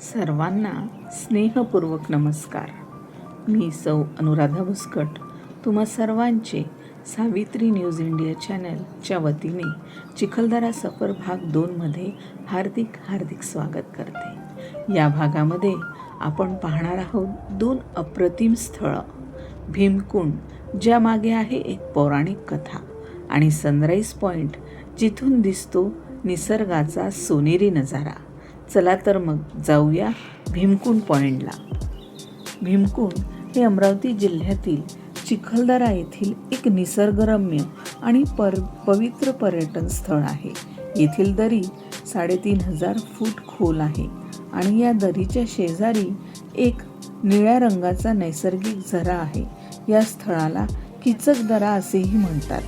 सर्वांना स्नेहपूर्वक नमस्कार. मी सौ अनुराधा बुसकट तुम्हा सर्वांचे सावित्री न्यूज इंडिया चॅनलच्या वतीने चिखलदरा सफर भाग दोनमध्ये हार्दिक हार्दिक स्वागत करते. या भागामध्ये आपण पाहणार आहोत दोन अप्रतिम स्थळं. भीमकुंड ज्यामागे आहे एक पौराणिक कथा आणि सनराईज पॉईंट जिथून दिसतो निसर्गाचा सोनेरी नजारा. चला तर मग जाऊया भीमकुंड पॉइंटला. भीमकुंड हे अमरावती जिल्ह्यातील चिखलदरा येथील एक निसर्गरम्य आणि पर पवित्र पर्यटन स्थळ आहे. येथील दरी साडेतीन हजार फूट खोल आहे आणि या दरीच्या शेजारी एक निळ्या रंगाचा नैसर्गिक झरा आहे. या स्थळाला किचकदरा असेही म्हणतात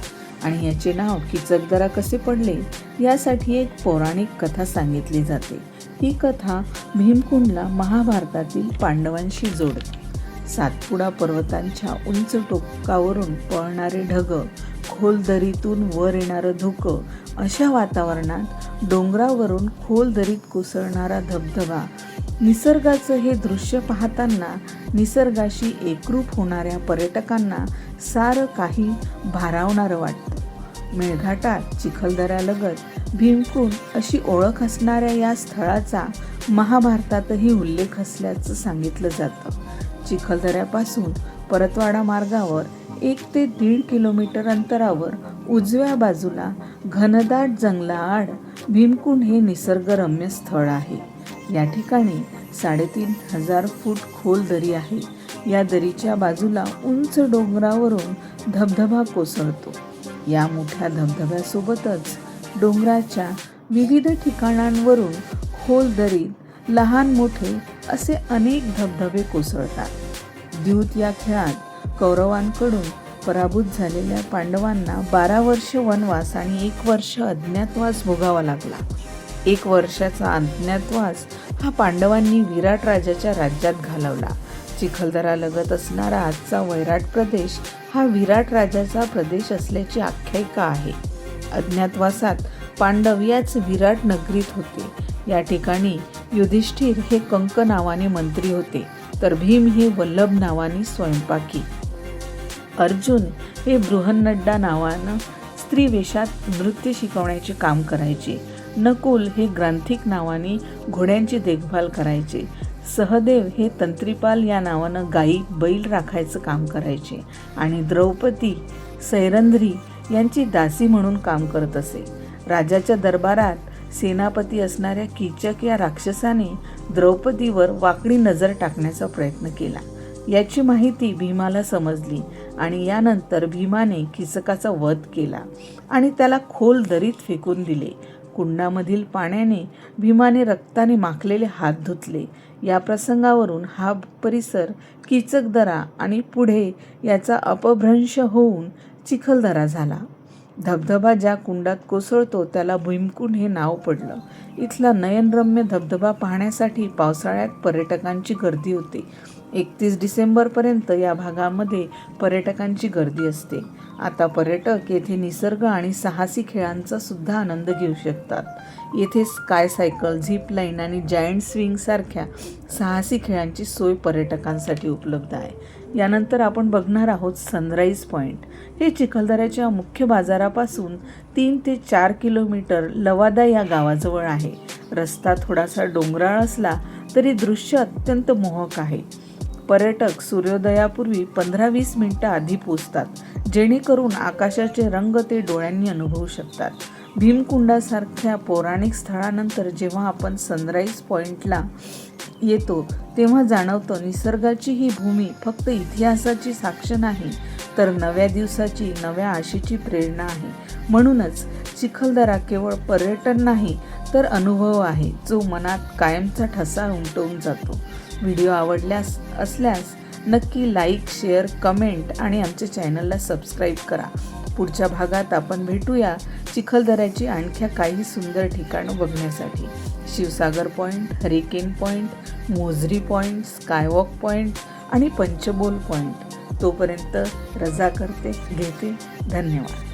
आणि याचे नाव किचकदरा कसे पडले यासाठी एक पौराणिक कथा सांगितली जाते. ही कथा भीमकुंडला महाभारतातील पांडवांशी जोडते सातपुडा पर्वतांच्या उंच टोकावरून पळणारे ढग खोल दरीतून वर येणारं धुकं अशा वातावरणात डोंगरावरून खोल दरीत कोसळणारा धबधबा निसर्गाचं हे दृश्य पाहताना निसर्गाशी एकरूप होणाऱ्या पर्यटकांना सारं काही भारावणारं वाटतं. मेळघाटात चिखलदऱ्यालगत भीमकुंड अशी ओळख असणाऱ्या या स्थळाचा महाभारतातही उल्लेख असल्याचं सांगितलं जातं. चिखलदऱ्यापासून परतवाडा मार्गावर एक ते दीड किलोमीटर अंतरावर उजव्या बाजूला घनदाट जंगलाआड भीमकुंड हे निसर्गरम्य स्थळ आहे. या ठिकाणी साडेतीन हजार फूट खोल दरी आहे. या दरीच्या बाजूला उंच डोंगरावरून धबधबा कोसळतो. या मोठ्या धबधब्यासोबतच डोंगराच्या विविध ठिकाणांवरून खोल दरीत लहान मोठे असे अनेक धबधबे कोसळतात. द्यूत या खेळात कौरवांकडून पराभूत झालेल्या पांडवांना बारा वर्ष वनवास आणि एक वर्ष अज्ञातवास भोगावा लागला. एक वर्षाचा अज्ञातवास हा पांडवांनी विराट राजाच्या राज्यात घालवला. चिखलदरा लगत असणारा आजचा वैराट प्रदेश हा विराट राजाचा प्रदेश असल्याची आख्यायिका आहे. अज्ञातवासात पांडव याच विराट नगरीत होते. या ठिकाणी युधिष्ठिर हे कंक नावाने मंत्री होते तर भीम हे वल्लभ नावाने स्वयंपाकी. अर्जुन हे बृहन्नड्डा नावानं स्त्री वेशात नृत्य शिकवण्याचे काम करायचे. नकुल हे ग्रांथिक नावाने घोड्यांची देखभाल करायचे. सहदेव हे तंत्रीपाल या नावानं गायी बैल राखायचं काम करायचे. आणि द्रौपदी सैरंध्री यांची दासी म्हणून काम करत असे. राजाच्या दरबारात सेनापती असणाऱ्या कीचक या राक्षसाने द्रौपदीवर वाकडी नजर टाकण्याचा प्रयत्न केला. याची माहिती भीमाला समजली आणि यानंतर भीमाने किचकाचा वध केला आणि त्याला खोल दरीत फेकून दिले. कुंडामधील पाण्याने भीमाने रक्ताने माखलेले हात धुतले. या प्रसंगावरून हा परिसर किचकदरा आणि पुढे याचा अपभ्रंश होऊन चिखलदरा झाला. धबधबा ज्या कुंडात कोसळतो त्याला भुईमकुंड हे नाव पडलं. इथला नयनरम्य धबधबा पाहण्यासाठी पावसाळ्यात पर्यटकांची गर्दी होते. एकतीस डिसेंबरपर्यंत या भागामध्ये पर्यटकांची गर्दी असते. आता पर्यटक येथे निसर्ग आणि साहसी खेळांचा सुद्धा आनंद घेऊ शकतात. येथे स्काय सायकल झिप लाईन आणि जायंट स्विंगसारख्या साहसी खेळांची सोय पर्यटकांसाठी उपलब्ध आहे. यानंतर आपण बघणार आहोत सनराईज पॉईंट हे चिखलदऱ्याच्या मुख्य बाजारापासून तीन ते चार किलोमीटर लवादा या गावाजवळ आहे. रस्ता थोडासा डोंगराळ असला तरी दृश्य अत्यंत मोहक आहे. पर्यटक सूर्योदयापूर्वी पंधरा वीस मिनटं आधी पोचतात जेणेकरून आकाशाचे रंग ते डोळ्यांनी अनुभवू शकतात. भीमकुंडासारख्या पौराणिक स्थळानंतर जेव्हा आपण सनराईज पॉईंटला येतो तेव्हा जाणवतो निसर्गाची ही भूमी फक्त इतिहासाची साक्ष नाही तर नव्या दिवसाची नव्या आशेची प्रेरणा आहे. म्हणूनच चिखलदरा केवळ पर्यटन नाही तर अनुभव आहे जो मनात कायमचा ठसा उमटवून जातो. व्हिडिओ आवडल्यास असल्यास नक्की लाईक शेअर कमेंट आणि आमच्या चॅनलला सबस्क्राईब करा. पुढच्या भागात आपण भेटूया चिखलदऱ्याची आणख्या काही सुंदर ठिकाणं बघण्यासाठी. Shivsagar point hurricane point Mozari point skywalk point आणि पंचबोल पॉईंट तोपर्यंत रजा करते घेते. धन्यवाद.